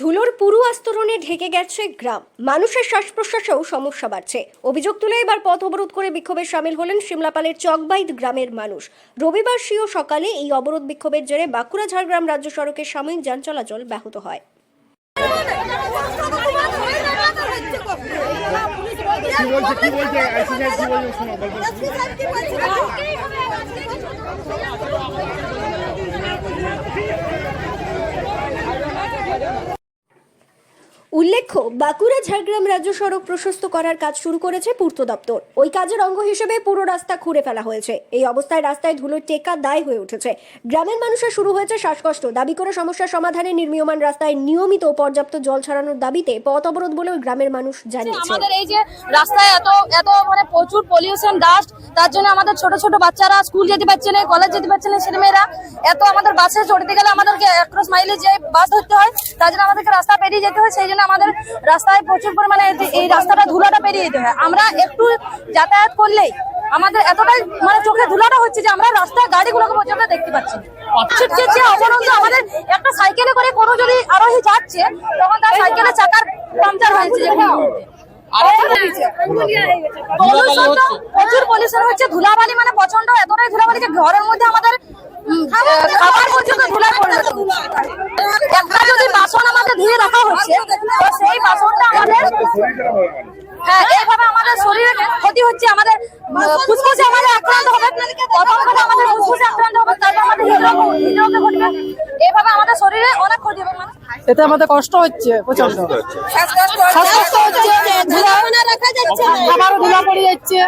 ধুলোর পুরু আস্তরণে ঢেকে গেছে গ্রাম। মানুষের শ্বাস প্রশ্বাসেও সমস্যা বাড়ছে। অভিযোগ তুলে এবার পথ অবরোধ করে বিক্ষোভে সামিল হলেন সিমলাপালের চকবাইদ গ্রামের মানুষ। রবিবার সিও সকালে এই অবরোধ বিক্ষোভের জেরে বাঁকুড়া ঝাড়গ্রাম রাজ্য সড়কের সাময়িক যান চলাচল ব্যাহত হয় বলছে কি বলছে আইসি সাহেব কি বলছে শোনো গল্প উল্লেখ্য, বাঁকুড়া, ঝাড়গ্রাম রাজ্য সড়ক প্রশস্ত করার কাজ শুরু করেছে পূর্ত দপ্তর। ওই কাজের অঙ্গ হিসেবে পুরো রাস্তা খুঁড়ে ফেলা হয়েছে। এই অবস্থায় রাস্তায় ধুলোর টেকা দায় হয়ে উঠেছে। গ্রামের মানুষের শুরু হয়েছে শ্বাসকষ্ট। দাবি করে সমস্যার সমাধানে নির্মীয়মান রাস্তায় নিয়মিত পর্যাপ্ত জল ছড়ানোর দাবিতে পথ অবরোধ বলে ওই গ্রামের মানুষ জানিয়েছে। আমাদের এই যে রাস্তায় এত এত মানে প্রচুর পলিউশন ডাস্ট তার জন্য আমাদের ছোট ছোট বাচ্চারা স্কুল যেতে পারছে না কলেজ যেতে পারছে না, ছেলেমেয়েরা এত আমাদের বাসে চড়তে গেলে আমাদেরকে একক্রস মাইলে যে বাস ধরতে হয়, তার জন্য আমাদেরকে রাস্তা পেরিয়ে যেতে হয়, সেই জন্য আমাদের রাস্তায় প্রচুর পরিমাণে এই- এই রাস্তাটা ধুলাটা পেরিয়ে যেতে হয়। আমরা একটু যাতায়াত করলেই আমাদের এতটাই মানে চোখে ধুলাটা হচ্ছে যে আমরা রাস্তায় গাড়িগুলোকে পর্যন্ত দেখতে পাচ্ছি না। ছিটকে আমাদের একটা সাইকেলে করে কোনো যদি আরোহী যাচ্ছে তখন তার সাইকেলের চাকার পাংচার হয়েছে যে প্রচুর পলিউশন হচ্ছে। ধুলাবালি মানে প্রচণ্ড এতটাই ধুলাবালি যে ঘরের মধ্যে আমাদের খাবার পর্যন্ত ধুলা পরিণত হচ্ছে। একটা যদি বাসন আমাদের ধুয়ে রাখা হচ্ছে তো সেই বাসনটা আমাদের হ্যাঁ এইভাবে আমাদের শরীরে ক্ষতি হচ্ছে আমাদের ফুসফুসে আমাদের আক্রান্ত হবে প্রথম কথা আমাদের ফুসফুসে আক্রান্ত হবে তারপর আমাদের হৃদরোগে ঘটবে। এইভাবে আমাদের শরীরে অনেক ক্ষতি হবে মানে এতে আমাদের কষ্ট হচ্ছে প্রচণ্ড শ্বাসকষ্ট হচ্ছে ধুলা ধুলা পড়ে যাচ্ছে।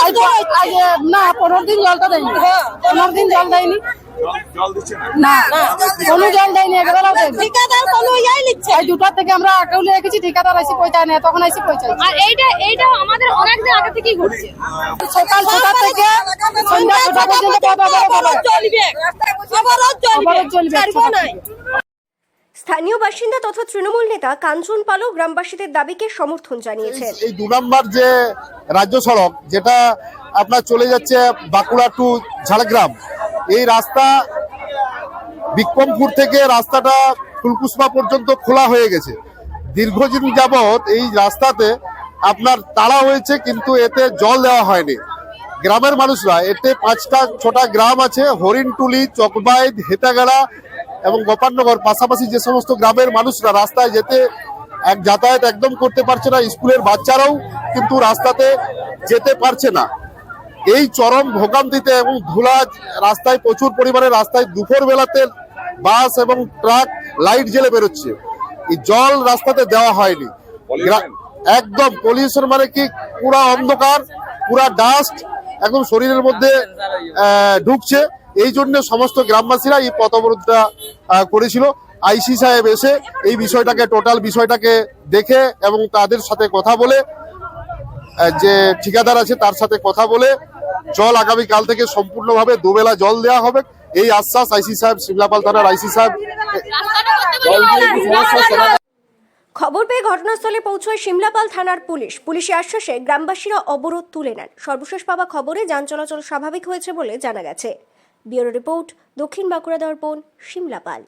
আজ তো- আজ, না পনেরো দিন জলটা দেয়নি। পনেরো দিন জল দেয়নি। না। কোনো জল দেয়নি একবেলাও দেয়নি। আজ দুটার থেকে আমরা আকেউলে রেখেছি ঠিকাদার এসে পৌঁছায় না তখন এসে পৌঁছায় আর এইটা এইটা আমাদের অনেক দিন আগে থেকেই ঘটছে। সকাল ছটা থেকে সন্ধ্যা ছটা পর্যন্ত। চলবে। চলবে। স্থানীয় বাসিন্দা তথা তৃণমূল নেতা কাঞ্চন পালও গ্রামবাসীদের দাবিকে সমর্থন জানিয়েছেন। এই দু নম্বর যে রাজ্য সড়ক যেটা আপনার চলে যাচ্ছে বাঁকুড়া টু ঝাড়গ্রাম এই রাস্তা বিক্রমপুর থেকে রাস্তাটা ফুলকুসমা পর্যন্ত খোলা হয়ে গেছে। দীর্ঘদিন যাবৎ এই রাস্তাতে আপনার তাড়া হয়েছে, কিন্তু এতে জল দেওয়া হয়নি। গ্রামের মানুষরা, এতে পাঁচটা, ছটা গ্রাম আছে, হরিণটুলি চকবাইদ হেতাগাড়া এবং গোপালনগর। পাশাপাশি যে সমস্ত গ্রামের মানুষরা রাস্তায় যেতে এক যাতায়াত একদম করতে পারছে না, স্কুলের বাচ্চারাও কিন্তু রাস্তাতে যেতে পারছে না। এই চরম ভোগান্তিতে এবং ধুলা রাস্তায় প্রচুর পরিমাণে রাস্তায় দুপুর বেলাতে বাস এবং ট্রাক লাইট জ্বেলে বেরোচ্ছে। এই জল রাস্তাতে দেওয়া হয়নি। একদম পলিউশন মানে কি? পুরা অন্ধকার পুরা ডাস্ট একদম শরীরের মধ্যে ঢুকছে। এই জন্য সমস্ত গ্রামবাসীরা এই পথ অবরোধটা করেছিল। আইসি সাহেব এসে এই বিষয়টাকে টোটাল বিষয়টাকে দেখে এবং তাদের সাথে কথা বলে যে ঠিকাদার আছে তার সাথে কথা বলে জল আগামী কাল থেকে সম্পূর্ণভাবে দুবেলা জল দেওয়া হবে। এই আশ্বাস আইসি সাহেব শিমলাপাল থানার আইসি সাহেব। খবর পেয়ে ঘটনাস্থলে পৌঁছয় সিমলাপাল থানার পুলিশ। পুলিশের আশ্বাসে গ্রামবাসীরা অবরোধ তুলে নেন। সর্বশেষ পাওয়া খবরে যান চলাচল স্বাভাবিক হয়েছে বলে জানা গেছে। ব্যুরো রিপোর্ট দক্ষিণ বাঁকুড়া দর্পণ সিমলাপাল